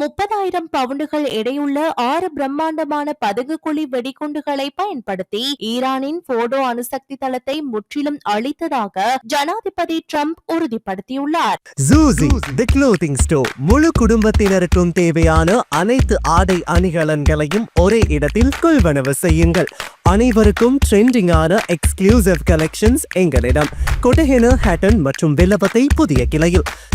முப்பதாயிரம் பவுண்டுகள் எடையுள்ள ஆறு பிரம்மாண்டமான பதுங்குகுழி வெடிகுண்டுகளை பயன்படுத்தி ஈரானின் போடோ அணுசக்தி தளத்தை முற்றிலும் அழித்ததாக ஜனாதிபதி ட்ரம்ப் உறுதிப்படுத்தியுள்ளார். ஜூசி தி க்ளோத்திங் ஸ்டோர் முழு குடும்பத்தினருக்கும் தேவையான அனைத்து ஆடை அணிகலன்களையும் ஒரே இடத்தில் கொள்வனவு செய்யுங்கள். அனைவருக்கும் ட்ரெண்டிங்கான எக்ஸ்க்ளூசிவ் கலெக்ஷன்ஸ் எங்களிடம். கொட்டஹென ஹேட்டன் மற்றும் வில்லபத்தை புதிய கிளையில்.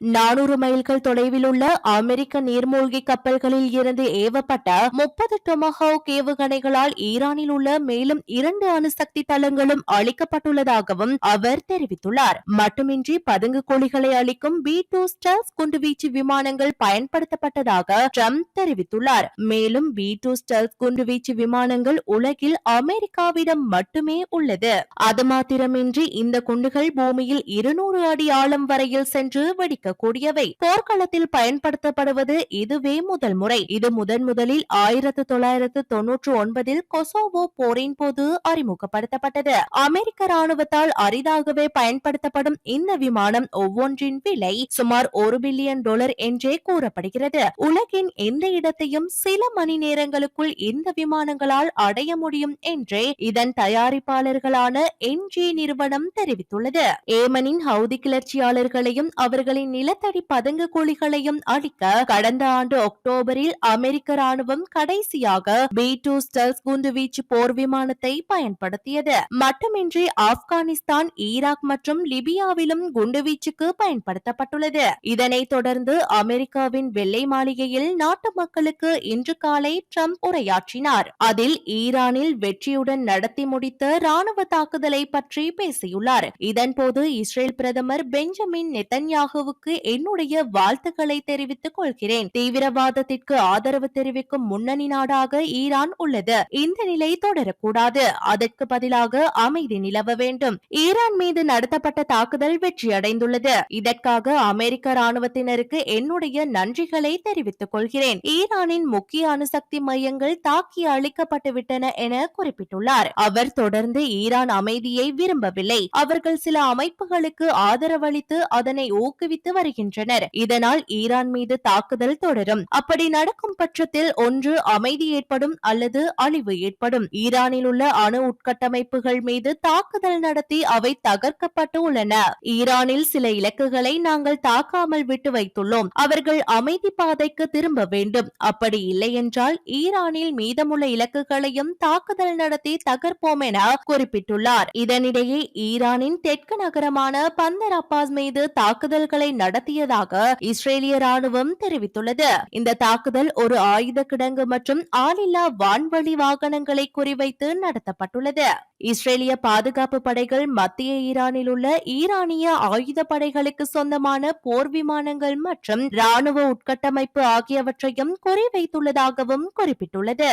நானூறு மைல்கள் தொலைவில் உள்ள அமெரிக்க நீர்மூழ்கி கப்பல்களில் இருந்து ஏவப்பட்ட முப்பது டொமஹாக் ஏவுகணைகளால் ஈரானில் உள்ள மேலும் இரண்டு அணுசக்தி தளங்களும் அளிக்கப்பட்டுள்ளதாகவும் அவர் தெரிவித்துள்ளார். மட்டுமின்றி பதுங்கு கோழிகளை அளிக்கும் பி டூ ஸ்டெல்ஸ் குண்டுவீச்சு விமானங்கள் பயன்படுத்தப்பட்டதாக ட்ரம்ப் தெரிவித்துள்ளார். மேலும் பி டூ ஸ்டெல்ஸ் குண்டுவீச்சு விமானங்கள் உலகில் அமெரிக்காவிடம் மட்டுமே உள்ளது. அது மாத்திரமின்றி இந்த குண்டுகள் பூமியில் இருநூறு அடி ஆழம் வரையில் சென்று வெடிக்க இருக்கக்கூடியவை போர்க்களத்தில் பயன்படுத்தப்படுவது இதுவே முதல் முறை. இது முதன் முதலில் ஆயிரத்து தொள்ளாயிரத்து தொன்னூற்று ஒன்பதில் கொசோவோ போரின் போது அறிமுகப்படுத்தப்பட்டது. அமெரிக்க ராணுவத்தால் அரிதாகவே பயன்படுத்தப்படும் இந்த விமானம் ஒவ்வொன்றின் விலை சுமார் ஒரு பில்லியன் டாலர் என்றே கூறப்படுகிறது. உலகின் எந்த இடத்தையும் சில மணி நேரங்களுக்குள் இந்த விமானங்களால் அடைய முடியும் என்றே இதன் தயாரிப்பாளர்களான என்ஜி நிறுவனம் தெரிவித்துள்ளது. ஏமனின் ஹவுதி கிளர்ச்சியாளர்களையும் அவர்களின் நிலத்தடி பதுங்கு குழிகளையும் அழிக்க கடந்த ஆண்டு அக்டோபரில் அமெரிக்க ராணுவம் கடைசியாக பி டூ ஸ்டல்ஸ் குண்டுவீச்சு போர் விமானத்தை பயன்படுத்தியது. மட்டுமின்றி ஆப்கானிஸ்தான் ஈராக் மற்றும் லிபியாவிலும் குண்டுவீச்சுக்கு பயன்படுத்தப்பட்டுள்ளது. இதனைத் தொடர்ந்து அமெரிக்காவின் வெள்ளை மாளிகையில் நாட்டு மக்களுக்கு இன்று காலை ட்ரம்ப் உரையாற்றினார். அதில் ஈரானில் வெற்றியுடன் நடத்தி முடித்த ராணுவ தாக்குதலை பற்றி பேசியுள்ளார். இதன்போது இஸ்ரேல் பிரதமர் பெஞ்சமின் நெத்தன்யாகுவுக்கு குழுவுக்கு என்னுடைய வாழ்த்துக்களை தெரிவித்துக் கொள்கிறேன். தீவிரவாதத்திற்கு ஆதரவு தெரிவிக்கும் முன்னணி நாடாக ஈரான் உள்ளது. இந்த நிலை தொடரக்கூடாது. அதற்கு பதிலாக அமைதி நிலவ வேண்டும். ஈரான் மீது நடத்தப்பட்ட தாக்குதல் வெற்றியடைந்துள்ளது. இதற்காக அமெரிக்க ராணுவத்தினருக்கு என்னுடைய நன்றிகளை தெரிவித்துக் கொள்கிறேன். ஈரானின் முக்கிய அணுசக்தி மையங்கள் தாக்கி அழிக்கப்பட்டுவிட்டன என குறிப்பிட்டுள்ளார். அவர் தொடர்ந்து ஈரான் அமைதியை விரும்பவில்லை. அவர்கள் சில அமைப்புகளுக்கு ஆதரவளித்து அதனை ஊக்குவித்து வருகின்றனர். இதனால் ஈரான் மீது தாக்குதல் தொடரும். அப்படி நடக்கும் பட்சத்தில் ஒன்று அமைதி ஏற்படும் அல்லது அழிவு ஏற்படும். ஈரானில் உள்ள அணு உட்கட்டமைப்புகள் மீது தாக்குதல் நடத்தி அவை தகர்க்கப்பட்டு உள்ளன. ஈரானில் சில இலக்குகளை நாங்கள் தாக்காமல் விட்டு வைத்துள்ளோம். அவர்கள் அமைதி பாதைக்கு திரும்ப வேண்டும். அப்படி இல்லை என்றால் ஈரானில் மீதமுள்ள இலக்குகளையும் தாக்குதல் நடத்தி தகர்ப்போம் என குறிப்பிட்டுள்ளார். இதனிடையே ஈரானின் தெற்கு நகரமான பந்தர் அப்பாஸ் மீது தாக்குதல்களை நடத்தியதாக இஸ்ரேலிய ராணுவம் தெரிவித்துள்ளது. இந்த தாக்குதல் ஒரு ஆயுத கிடங்கு மற்றும் ஆளில்லா வான்வழி வாகனங்களை குறிவைத்து நடத்தப்பட்டுள்ளது. இஸ்ரேலிய பாதுகாப்பு படைகள் மத்திய ஈரானில் உள்ள ஈரானிய ஆயுத படைகளுக்கு சொந்தமான போர் விமானங்கள் மற்றும் ராணுவ உட்கட்டமைப்பு ஆகியவற்றையும் குறிவைத்துள்ளதாகவும் குறிப்பிட்டுள்ளது.